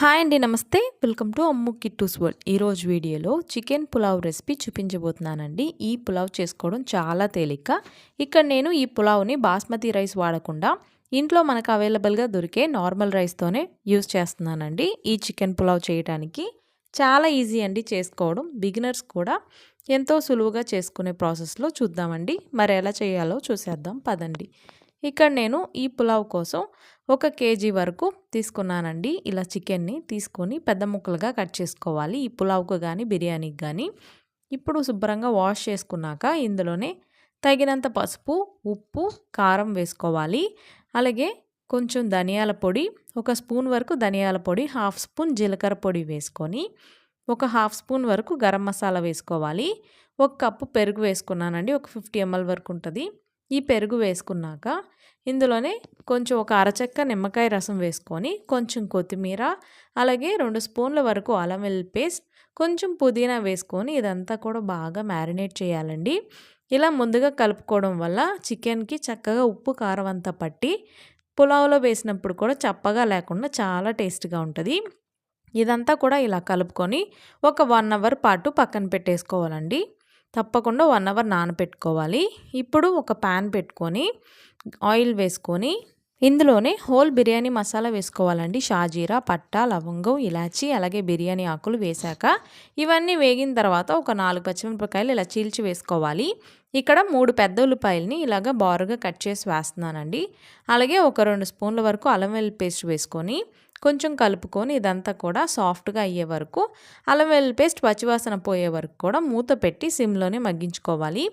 Hi అండి నమస్తే. Welcome to Ammu Kittus world. ఈరోజు వీడియోలో చికెన్ పులావ్ రెసిపీ చూపించబోతున్నానండి. ఈ పులావ్ చేసుకోవడం చాలా తేలిక. ఇక్కడ నేను ఈ పులావ్ని బాస్మతి రైస్ వాడకుండా ఇంట్లో మనకు అవైలబుల్గా దొరికే నార్మల్ రైస్తోనే యూస్ చేస్తున్నానండి. ఈ చికెన్ పులావ్ చేయడానికి చాలా ఈజీ అండి చేసుకోవడం. బిగినర్స్ కూడా ఎంతో సులువుగా చేసుకునే ప్రాసెస్లో చూద్దామండి. మరి ఎలా చేయాలో చూసేద్దాం. పదండి. ఇక్కడ నేను ఈ పులావ్ కోసం ఒక కేజీ వరకు తీసుకున్నానండి. ఇలా చికెన్ని తీసుకొని పెద్ద ముక్కలుగా కట్ చేసుకోవాలి. ఈ పులావ్కు కానీ బిర్యానీకి కానీ ఇప్పుడు శుభ్రంగా వాష్ చేసుకున్నాక ఇందులోనే తగినంత పసుపు ఉప్పు కారం వేసుకోవాలి. అలాగే కొంచెం ధనియాల పొడి ఒక స్పూన్ వరకు ధనియాల పొడి హాఫ్ స్పూన్ జీలకర్ర పొడి వేసుకొని ఒక హాఫ్ స్పూన్ వరకు గరం మసాలా వేసుకోవాలి. ఒక కప్పు పెరుగు వేసుకున్నానండి. ఒక ఫిఫ్టీ ఎంఎల్ వరకు ఉంటుంది. ఈ పెరుగు వేసుకున్నాక ఇందులోనే కొంచెం ఒక అరచెక్క నిమ్మకాయ రసం వేసుకొని కొంచెం కొత్తిమీర అలాగే రెండు స్పూన్ల వరకు అల్లం వెల్లి పేస్ట్ కొంచెం పుదీనా వేసుకొని ఇదంతా కూడా బాగా మ్యారినేట్ చేయాలండి. ఇలా ముందుగా కలుపుకోవడం వల్ల చికెన్కి చక్కగా ఉప్పు కారం అంతా పట్టి పులావ్లో వేసినప్పుడు కూడా చప్పగా లేకుండా చాలా టేస్ట్గా ఉంటుంది. ఇదంతా కూడా ఇలా కలుపుకొని ఒక వన్ అవర్ పాటు పక్కన పెట్టేసుకోవాలండి. తప్పకుండా వన్ అవర్ నానబెట్టుకోవాలి ఇప్పుడు ఒక ప్యాన్ పెట్టుకొని ఆయిల్ వేసుకొని ఇందులోనే హోల్ బిర్యానీ మసాలా వేసుకోవాలండి. షాజీరా పట్ట లవంగం ఇలాచి అలాగే బిర్యానీ ఆకులు వేశాక ఇవన్నీ వేగిన తర్వాత ఒక నాలుగు పచ్చిమిరపకాయలు ఇలా చీల్చి వేసుకోవాలి. ఇక్కడ మూడు పెద్ద ఉల్లిపాయలని ఇలాగ బారుగా కట్ చేసి వేస్తున్నానండి. అలాగే ఒక రెండు స్పూన్ల వరకు అల్లం వెల్లి పేస్ట్ వేసుకొని కొంచెం కలుపుకొని ఇదంతా కూడా సాఫ్ట్గా అయ్యే వరకు అల్లం వెల్లుల్లి పేస్ట్ పచ్చివాసన పోయే వరకు కూడా మూత పెట్టి సిమ్లోనే మగ్గించుకోవాలి.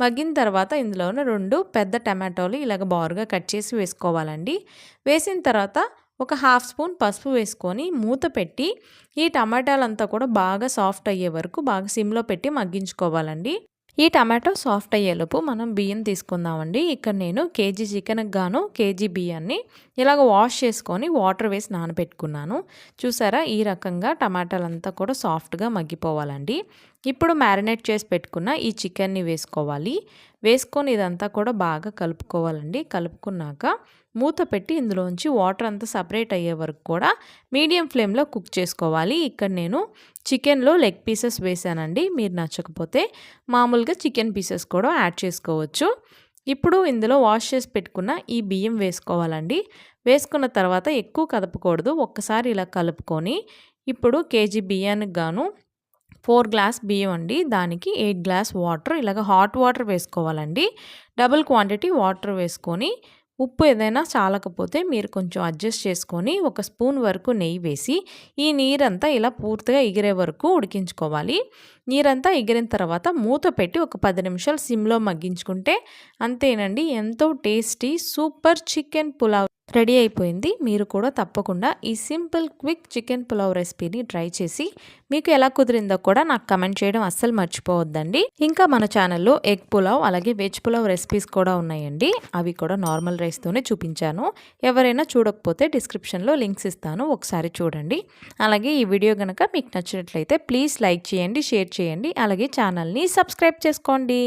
మగ్గిన తర్వాత ఇందులోనే రెండు పెద్ద టమాటోలు ఇలాగ బారుగా కట్ చేసి వేసుకోవాలండి. వేసిన తర్వాత ఒక హాఫ్ స్పూన్ పసుపు వేసుకొని మూత పెట్టి ఈ టమాటాలంతా కూడా బాగా సాఫ్ట్ అయ్యే వరకు బాగా సిమ్లో పెట్టి మగ్గించుకోవాలండి. ఈ టమాటో సాఫ్ట్ అయ్యేలోపు మనం బియ్యం తీసుకుందామండి. ఇక్కడ నేను కేజీ చికెన్కి గాను కేజీ బియ్యాన్ని ఇలాగ వాష్ చేసుకొని వాటర్ వేసి నానబెట్టుకున్నాను. చూసారా? ఈ రకంగా టమాటాలంతా కూడా సాఫ్ట్గా మగ్గిపోవాలండి. ఇప్పుడు మ్యారినేట్ చేసి పెట్టుకున్న ఈ చికెన్ని వేసుకోవాలి. వేసుకొని ఇదంతా కూడా బాగా కలుపుకోవాలండి. కలుపుకున్నాక మూత పెట్టి ఇందులోంచి వాటర్ అంతా సపరేట్ అయ్యే వరకు కూడా మీడియం ఫ్లేమ్లో కుక్ చేసుకోవాలి. ఇక్కడ నేను చికెన్లో లెగ్ పీసెస్ వేసానండి. మీరు నచ్చకపోతే మామూలుగా చికెన్ పీసెస్ కూడా యాడ్ చేసుకోవచ్చు. ఇప్పుడు ఇందులో వాష్ చేసి పెట్టుకున్న ఈ బియ్యం వేసుకోవాలండి. వేసుకున్న తర్వాత ఎక్కువ కదపకూడదు. ఒక్కసారి ఇలా కలుపుకొని ఇప్పుడు కేజీ బియ్యానికి గాను ఫోర్ గ్లాస్ బియ్యం అండి. దానికి ఎయిట్ గ్లాస్ వాటర్. ఇలాగ హాట్ వాటర్ వేసుకోవాలండి. డబుల్ క్వాంటిటీ వాటర్ వేసుకొని ఉప్పు ఏదైనా చాలకపోతే మీరు కొంచెం అడ్జస్ట్ చేసుకొని ఒక స్పూన్ వరకు నెయ్యి వేసి ఈ నీరంతా ఇలా పూర్తిగా ఎగిరే వరకు ఉడికించుకోవాలి. నీరంతా ఎగిరిన తర్వాత మూత పెట్టి ఒక పది నిమిషాలు సిమ్లో మగ్గించుకుంటే అంతేనండి. ఎంతో tasty super chicken pulao. Ready అయిపోయింది. మీరు కూడా తప్పకుండా ఈ సింపుల్ క్విక్ చికెన్ పులావ్ రెసిపీని ట్రై చేసి మీకు ఎలా కుదిరిందో కూడా నాకు కమెంట్ చేయడం అస్సలు మర్చిపోవద్దండి. ఇంకా మన ఛానల్లో ఎగ్ పులావ్ అలాగే వెజ్ పులావ్ రెసిపీస్ కూడా ఉన్నాయండి. అవి కూడా నార్మల్ రైస్తోనే చూపించాను. ఎవరైనా చూడకపోతే డిస్క్రిప్షన్లో లింక్స్ ఇస్తాను. ఒకసారి చూడండి. అలాగే ఈ వీడియో కనుక మీకు నచ్చినట్లయితే ప్లీజ్ లైక్ చేయండి షేర్ చేయండి. అలాగే ఛానల్ని సబ్స్క్రైబ్ చేసుకోండి.